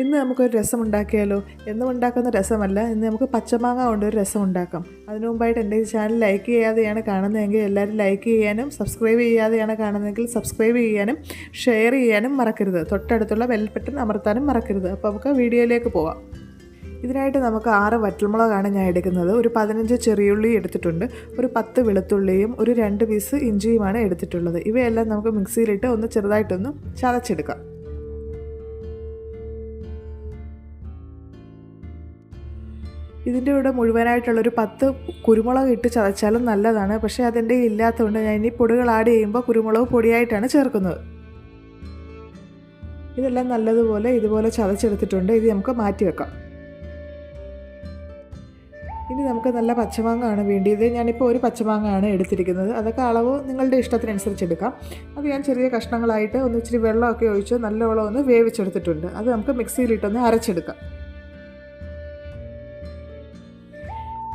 ഇന്ന് നമുക്കൊരു രസം ഉണ്ടാക്കിയാലോ? എന്നും ഉണ്ടാക്കുന്ന രസമല്ല. ഇന്ന് നമുക്ക് പച്ചമാങ്ങ കൊണ്ട് ഒരു രസം ഉണ്ടാക്കാം. അതിനു മുമ്പായിട്ട് എന്റെ ചാനൽ ലൈക്ക് ചെയ്യാതെയാണ് കാണുന്നതെങ്കിൽ എല്ലാവരും ലൈക്ക് ചെയ്യാനും സബ്സ്ക്രൈബ് ചെയ്യാതെയാണ് കാണുന്നതെങ്കിൽ സബ്സ്ക്രൈബ് ചെയ്യാനും ഷെയർ ചെയ്യാനും മറക്കരുത്. തൊട്ടടുത്തുള്ള ബെൽ ബട്ടൺ അമർത്താനും മറക്കരുത്. അപ്പോൾ നമുക്ക് വീഡിയോയിലേക്ക് പോവാം. ഇതിനായിട്ട് നമുക്ക് ആറ് വറ്റൽമുളകാണ് ഞാൻ എടുക്കുന്നത്. ഒരു പതിനഞ്ച് ചെറിയുള്ളി എടുത്തിട്ടുണ്ട്. ഒരു പത്ത് വെളുത്തുള്ളിയും ഒരു രണ്ട് പീസ് ഇഞ്ചിയുമാണ് എടുത്തിട്ടുള്ളത്. ഇവയെല്ലാം നമുക്ക് മിക്സിയിലിട്ട് ഒന്ന് ചെറുതായിട്ടൊന്ന് ചതച്ചെടുക്കാം. ഇതിന്റെ കൂടെ മുഴുവനായിട്ടുള്ളൊരു പത്ത് കുരുമുളക് ഇട്ട് ചതച്ചാലും നല്ലതാണ്. പക്ഷേ അതിന്റെ ഇല്ലാത്തതുകൊണ്ട് ഞാൻ ഇനി പൊടികൾ ആഡ് ചെയ്യുമ്പോൾ കുരുമുളക് പൊടിയായിട്ടാണ് ചേർക്കുന്നത്. ഇതെല്ലാം നല്ലതുപോലെ ഇതുപോലെ ചതച്ചെടുത്തിട്ടുണ്ട്. ഇത് നമുക്ക് മാറ്റി വെക്കാം. ഇനി നമുക്ക് നല്ല പച്ചമാങ്ങയാണ് വേണ്ടിയത്. ഞാനിപ്പോൾ ഒരു പച്ചമാങ്ങയാണ് എടുത്തിരിക്കുന്നത്. അതൊക്കെ അളവ് നിങ്ങളുടെ ഇഷ്ടത്തിനനുസരിച്ച് എടുക്കാം. അത് ഞാൻ ചെറിയ കഷ്ണങ്ങളായിട്ട് ഒന്ന് ഇച്ചിരി വെള്ളമൊക്കെ ഒഴിച്ച് നല്ലവണ്ണം ഒന്ന് വേവിച്ചെടുത്തിട്ടുണ്ട്. അത് നമുക്ക് മിക്സിയിലിട്ടൊന്ന് അരച്ചെടുക്കാം.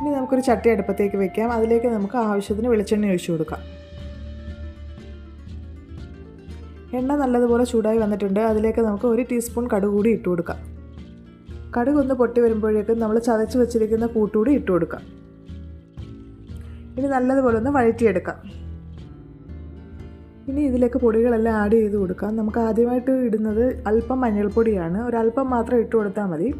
ഇനി നമുക്കൊരു ചട്ടി അടുപ്പത്തേക്ക് വെക്കാം. അതിലേക്ക് നമുക്ക് ആവശ്യത്തിന് വെളിച്ചെണ്ണ ഒഴിച്ചു കൊടുക്കാം. എണ്ണ നല്ലതുപോലെ ചൂടായി വന്നിട്ടുണ്ട്. അതിലേക്ക് നമുക്ക് ഒരു ടീസ്പൂൺ കടുക് കൂടി ഇട്ട് കൊടുക്കാം. കടുക് ഒന്ന് പൊട്ടി വരുമ്പോഴേക്കും നമ്മൾ ചതച്ച് വെച്ചിരിക്കുന്ന കൂട്ടുകൂടി ഇട്ട് കൊടുക്കാം. ഇനി നല്ലതുപോലെ ഒന്ന് വഴറ്റിയെടുക്കാം. ഇനി ഇതിലേക്ക് പൊടികളെല്ലാം ആഡ് ചെയ്ത് കൊടുക്കാം. നമുക്ക് ആദ്യമായിട്ട് ഇടുന്നത് അല്പം മഞ്ഞൾപ്പൊടിയാണ്. ഒരല്പം മാത്രം ഇട്ട് കൊടുത്താൽ മതി.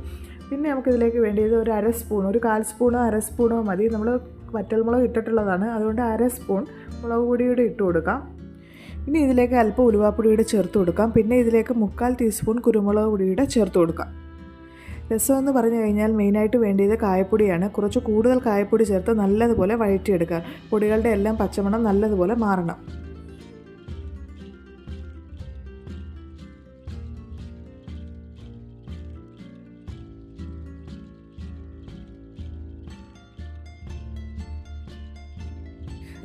പിന്നെ നമുക്കിതിലേക്ക് വേണ്ടിയത് ഒരു അര സ്പൂൺ ഒരു കാൽ സ്പൂണോ അര സ്പൂണോ മതി. നമ്മൾ വറ്റൽമുളക് ഇട്ടിട്ടുള്ളതാണ്. അതുകൊണ്ട് അര സ്പൂൺ മുളക് പൊടിയുടെ ഇട്ട് കൊടുക്കാം. ഇനി ഇതിലേക്ക് അല്പം ഉലുവാപ്പൊടിയുടെ ചേർത്ത് കൊടുക്കാം. പിന്നെ ഇതിലേക്ക് മുക്കാൽ ടീസ്പൂൺ കുരുമുളക് പൊടിയുടെ ചേർത്ത് കൊടുക്കാം. രസം എന്ന് പറഞ്ഞു കഴിഞ്ഞാൽ മെയിനായിട്ട് വേണ്ടിയത് കായപ്പൊടിയാണ്. കുറച്ച് കൂടുതൽ കായപ്പൊടി ചേർത്ത് നല്ലതുപോലെ വഴറ്റിയെടുക്കുക. പൊടികളുടെ എല്ലാം പച്ചമണം നല്ലതുപോലെ മാറണം.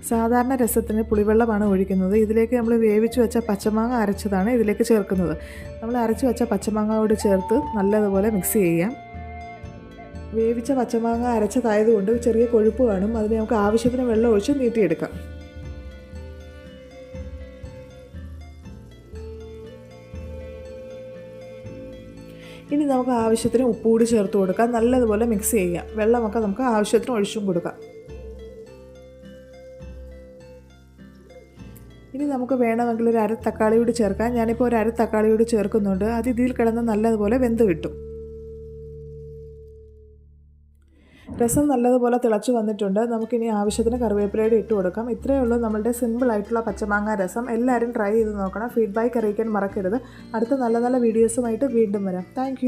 സാധാരണ രസത്തിന് പുളിവെള്ളമാണ് ഒഴിക്കുന്നത്. ഇതിലേക്ക് നമ്മൾ വേവിച്ച് വെച്ച പച്ചമാങ്ങ അരച്ചതാണ് ഇതിലേക്ക് ചേർക്കുന്നത്. നമ്മൾ അരച്ച് വെച്ച പച്ചമാങ്ങയോട് ചേർത്ത് നല്ലതുപോലെ മിക്സ് ചെയ്യാം. വേവിച്ച പച്ചമാങ്ങ അരച്ചതായതുകൊണ്ട് ചെറിയ കൊഴുപ്പ് കാണും അതിന് നമുക്ക് ആവശ്യത്തിന് വെള്ളം ഒഴിച്ച് നീട്ടിയെടുക്കാം. ഇനി നമുക്ക് ആവശ്യത്തിന് ഉപ്പ് കൂടി ചേർത്ത് കൊടുക്കാം. നല്ലതുപോലെ മിക്സ് ചെയ്യാം. വെള്ളമൊക്കെ നമുക്ക് ആവശ്യത്തിന് ഒഴിച്ചും കൊടുക്കാം. ഇനി നമുക്ക് വേണമെങ്കിൽ ഒരു അര തക്കാളി കൂടി ചേർക്കാം. ഞാനിപ്പോൾ ഒരു അര തക്കാളി കൂടി ചേർക്കുന്നുണ്ട്. അത് ഇതിൽ കിടന്ന് നല്ലതുപോലെ വെന്ത് കിട്ടും. രസം നല്ലതുപോലെ തിളച്ച് വന്നിട്ടുണ്ട്. നമുക്കിനി ആവശ്യത്തിന് കറിവേപ്പിലയുടെ ഇട്ട് കൊടുക്കാം. ഇത്രയേ ഉള്ളൂ നമ്മളുടെ സിമ്പിൾ ആയിട്ടുള്ള പച്ചമാങ്ങ രസം. എല്ലാവരും ട്രൈ ചെയ്ത് നോക്കണം. ഫീഡ്ബാക്ക് അറിയിക്കാൻ മറക്കരുത്. അടുത്ത നല്ല നല്ല വീഡിയോസുമായിട്ട് വീണ്ടും വരാം. താങ്ക്